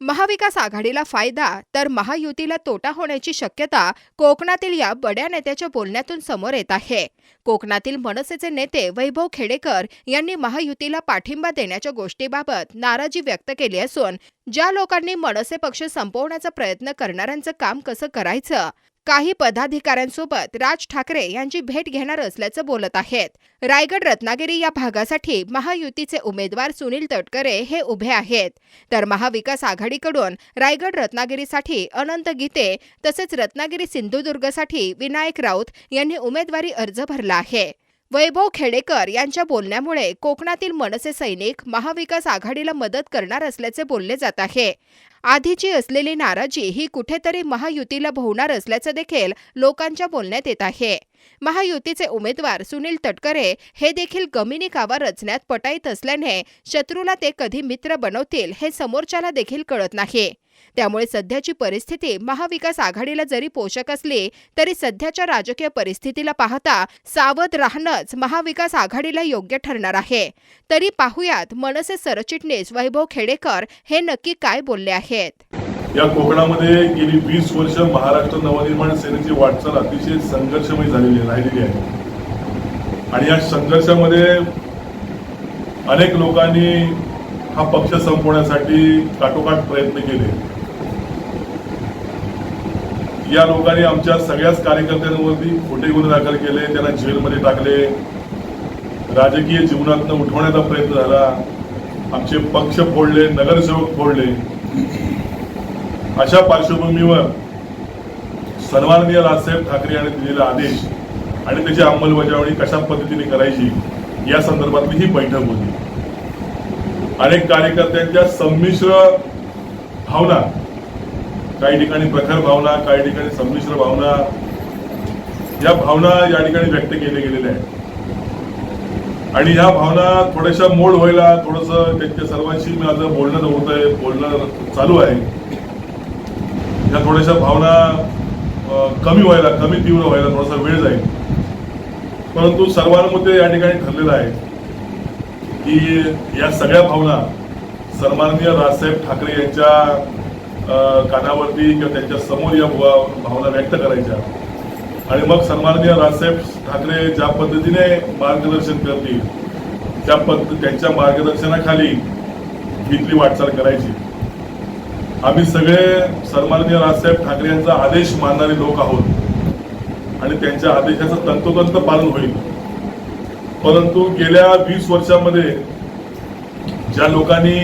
महाविकास आघाडीला फायदा तर महायुतीला तोटा होण्याची शक्यता कोकणातील या बड्या नेत्याच्या बोलण्यातून समोर येत आहे. कोकणातील मनसेचे नेते वैभव खेडेकर यांनी महायुतीला पाठिंबा देण्याच्या गोष्टीबाबत नाराजी व्यक्त केली असून ज्या लोकांनी मनसे पक्ष संपवण्याचा प्रयत्न करणाऱ्यांचं काम कसं करायचं? काही पदाधिकाऱ्यांसोबत राज ठाकरे यांची भेट घेणार असल्याचं बोलत आहेत. रायगड रत्नागिरी या भागासाठी महायुतीचे उमेदवार सुनील तटकरे हे उभे आहेत. तर महाविकास आघाडीकडून रायगड रत्नागिरीसाठी अनंत गीते तसेच रत्नागिरी सिंधुदुर्गसाठी विनायक राऊत यांनी उमेदवारी अर्ज भरला आहे. वैभव खेडेकर यांच्या बोलण्यामुळे कोकणातील मनसे सैनिक महाविकास आघाडीला मदत करणार असल्याचे बोलले जात आहे. आधीची असलेली नाराजी ही कुठेतरी महायुतीला भोवणार असल्याचं देखील लोकांच्या बोलण्यात येत आहे. महायुतीचे उमेदवार सुनील तटकरे हे देखील गमिनी कावा रचण्यात पटाईत असल्याने शत्रूला ते कधी मित्र बनवतील हे समोरच्याला देखील कळत नाही. त्यामुळे सध्याची परिस्थिती महाविकास आघाडीला जरी पोषक असली तरी सध्याच्या राजकीय परिस्थितीला पाहता सावध राहणंच महाविकास आघाडीला योग्य ठरणार आहे. तरी पाहुयात मनसे सरचिटणीस वैभव खेडेकर हे नक्की काय बोलले आहेत. या कोकणामध्ये गेली वीस वर्ष महाराष्ट्र नवनिर्माण सेनेची वाटचाल अतिशय संघर्षमय झालेली राहिलेली आहे. आणि या संघर्षामध्ये अनेक लोकांनी हा पक्ष संपवण्यासाठी काटोकाट प्रयत्न केले. या लोकांनी आमच्या सगळ्याच कार्यकर्त्यांवरती खोटे गुन्हे दाखल केले त्यांना जेलमध्ये टाकले. राजकीय जीवनातनं उठवण्याचा प्रयत्न झाला. आमचे पक्ष फोडले नगरसेवक फोडले. अशा पार्श्वभूमीवर सन्माननीय राजसाहेब ठाकरे यांनी दिलेला आदेश आणि त्याची अंमलबजावणी कशा पद्धतीने करायची या संदर्भातली ही बैठक होती. अनेक कार्यकर्त्यांच्या संमिश्र भावना काही ठिकाणी प्रखर भावना काही ठिकाणी संमिश्र भावना या भावना या ठिकाणी व्यक्त केल्या गेलेल्या आहेत. आणि ह्या भावना थोड्याशा मोड व्हायला थोडस त्यांच्या सर्वांशी माझं बोलणं होत आहे बोलणं चालू आहे. ह्या थोड्याशा भावना कमी व्हायला कमी तीव्र व्हायला थोडासा वेळ जाईल. परंतु सर्वांमध्ये या ठिकाणी ठरलेलं आहे. की या सगळ्या भावना सन्माननीय राजसाहेब ठाकरे यांच्या कानावरती किंवा त्यांच्यासमोर या भावना व्यक्त करायच्या. आणि मग सन्माननीय राजसाहेब ठाकरे ज्या पद्धतीने मार्गदर्शन करतील त्या पद्ध त्यांच्या मार्गदर्शनाखाली इथली वाटचाल करायची. आम्ही सगळे सन्माननीय राजसाहेब ठाकरे यांचा आदेश मानणारे लोक आहोत. आणि त्यांच्या आदेशाचं तंतोतंत पालन होईल. परंतु गेल्या वीस वर्षामध्ये ज्या लोकांनी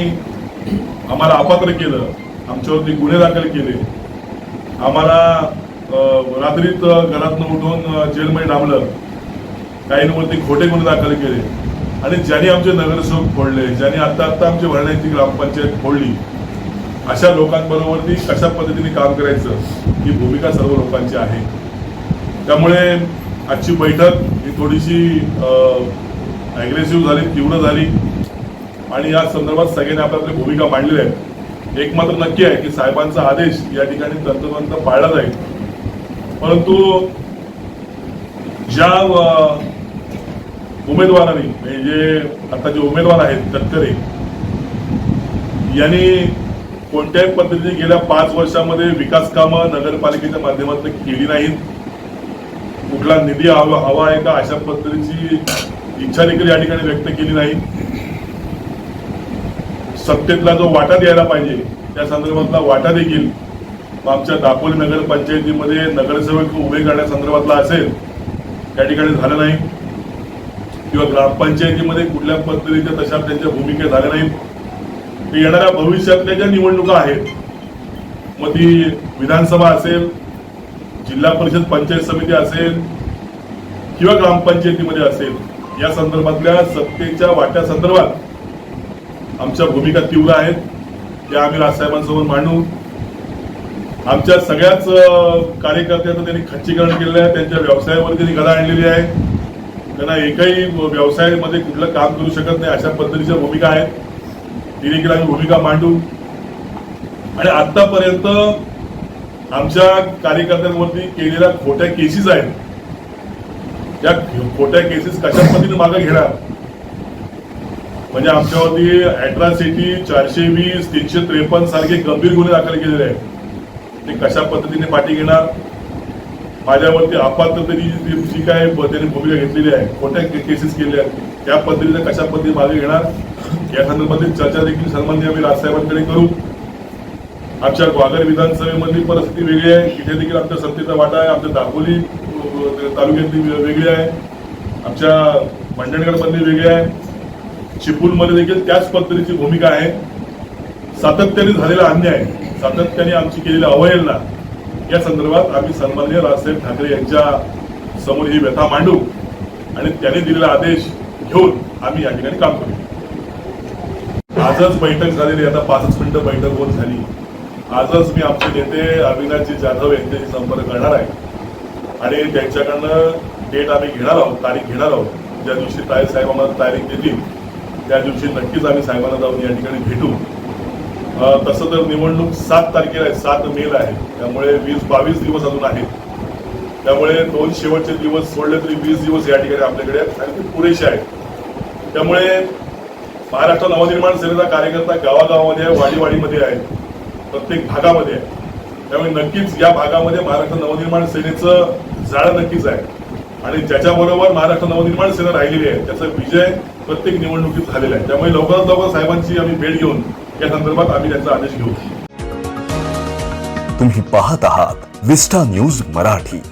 आम्हाला अपात्र केलं आमच्यावरती गुन्हे दाखल केले आम्हाला रात्रीत घरातनं उठून जेलमध्ये डांबलं काहींवरती खोटे गुन्हे दाखल केले. आणि ज्यांनी आमचे नगरसेवक फोडले ज्यांनी आत्ता आत्ता आमची भरण्याची ग्रामपंचायत फोडली अशा लोकांबरोबर कशा पद्धतीने काम करायचं ही भूमिका सर्व लोकांची आहे. त्यामुळे आजची बैठक ही थोडीशी ॲग्रेसिव्ह झाली तीव्र झाली. आणि या संदर्भात सगळ्यांनी आपल्या भूमिका मांडलेल्या आहे एक मात्र नक्की आहे की साहेबांचा आदेश या ठिकाणी तंतोतंत पाळला जाईल. परंतु ज्या उमेदवारांनी म्हणजे जे आता जे उमेदवार आहेत तटकरे यांनी कोणत्याही पद्धतीने गेल्या पाच वर्षामध्ये विकास कामं नगरपालिकेच्या माध्यमातून केली नाहीत. कुठला निधी हवा हवा आहे का अशा पद्धतीची इच्छा देखील या ठिकाणी व्यक्त केली नाही. सत्तेतला जो वाटा द्यायला पाहिजे त्या संदर्भातला वाटा देखील आमच्या दापोली नगरपंचायतीमध्ये नगरसेवक उभे करण्यासंदर्भातला असेल त्या ठिकाणी झालं नाही. किंवा ग्रामपंचायतीमध्ये कुठल्या पद्धतीच्या तशा त्यांच्या भूमिका झाल्या नाहीत. ते येणाऱ्या भविष्यातल्या ज्या निवडणुका आहेत मग ती विधानसभा असेल जिल्हा परिषद पंचायत समिती असेल किंवा ग्रामपंचायतीमध्ये असेल या संदर्भातल्या सत्तेच्या वाट्या संदर्भात आमच्या भूमिका तीव्र आहेत. त्या आम्ही राजसाहेबांसमोर मांडू. आमच्या सगळ्याच कार्यकर्त्यांचं त्यांनी खच्चीकरण केलेलं आहे. त्यांच्या व्यवसायावर त्यांनी गदा आणलेली आहे. त्यांना एकही व्यवसायामध्ये कुठलं काम करू शकत नाही अशा पद्धतीच्या भूमिका आहेत. ती देखील आम्ही भूमिका मांडू. आणि आतापर्यंत आमच्या कार्यकर्त्यांवरती केलेल्या खोट्या केसेस आहेत. त्या खोट्या केसेस कशा पद्धतीने मागे घेणार. म्हणजे आमच्यावरती अॅट्रॉसिटी चारशे वीस तीनशे त्रेपन्न सारखे गंभीर गुन्हे दाखल केलेले आहेत. ते कशा पद्धतीने पाठी घेणार? माझ्यावरती अपात्रतेची जी काय त्यांनी भूमिका घेतलेली आहे खोट्या केसेस केल्या आहेत त्या पद्धतीने कशा पद्धतीने मागे घेणार? या संदर्भातील चर्चा देखील सन्मान्य आम्ही राजसाहेबांकडे करू. आमच्या ग्वागर विधानसभेमधली परिस्थिती वेगळी आहे. इथे देखील आमच्या सत्तेचा वाटा आहे. आमच्या दापोली तालुक्यातली वेगळी आहे. आमच्या मंडणगडमधली वेगळी आहे. चिपळूणमध्ये देखील त्याच पद्धतीची भूमिका आहे. सातत्याने झालेला अन्याय सातत्याने आमची केलेली अवहेलना या संदर्भात आम्ही सन्माननीय राजसाहेब ठाकरे यांच्या समोर ही व्यथा मांडू आणि त्यांनी दिलेला आदेश घेऊन आम्ही या ठिकाणी काम करू. आजच बैठक झालेली आता पाचच मिनिटं बैठक होत झाली. आजच मी आमचे नेते अविनाशजी जाधव यांच्याशी संपर्क करणार आहे. आणि त्यांच्याकडनं डेट आम्ही घेणार आहोत तारीख घेणार आहोत. ज्या दिवशी ताय साहेब आम्हाला तारीख देतील त्या दिवशी नक्कीच आम्ही साहेबांना जाऊन या ठिकाणी भेटू. तसं तर निवडणूक सात तारखेला आहे सात मेला आहे. त्यामुळे वीस बावीस दिवस अजून आहेत. त्यामुळे दोन शेवटचे दिवस सोडले तरी वीस दिवस या ठिकाणी आपल्याकडे आहेत आणि ते पुरेसे आहेत. त्यामुळे महाराष्ट्र नवनिर्माण सेनेचा कार्यकर्ता गावागावामध्ये आहे वाडीवाडीमध्ये आहे. प्रत्येक भागामध्ये आहे. त्यामुळे नक्कीच या भागामध्ये महाराष्ट्र नवनिर्माण सेनेचं जाळं नक्कीच आहे. आणि ज्याच्याबरोबर महाराष्ट्र नवनिर्माण सेना राहिलेली आहे त्याचा विजय प्रत्येक निवडणुकीत झालेला आहे. त्यामुळे लवकरात लवकर साहेबांची आम्ही भेट घेऊन या संदर्भात आम्ही त्यांचा आदेश घेऊ. तुम्ही पाहत आहात विस्टा न्यूज मराठी.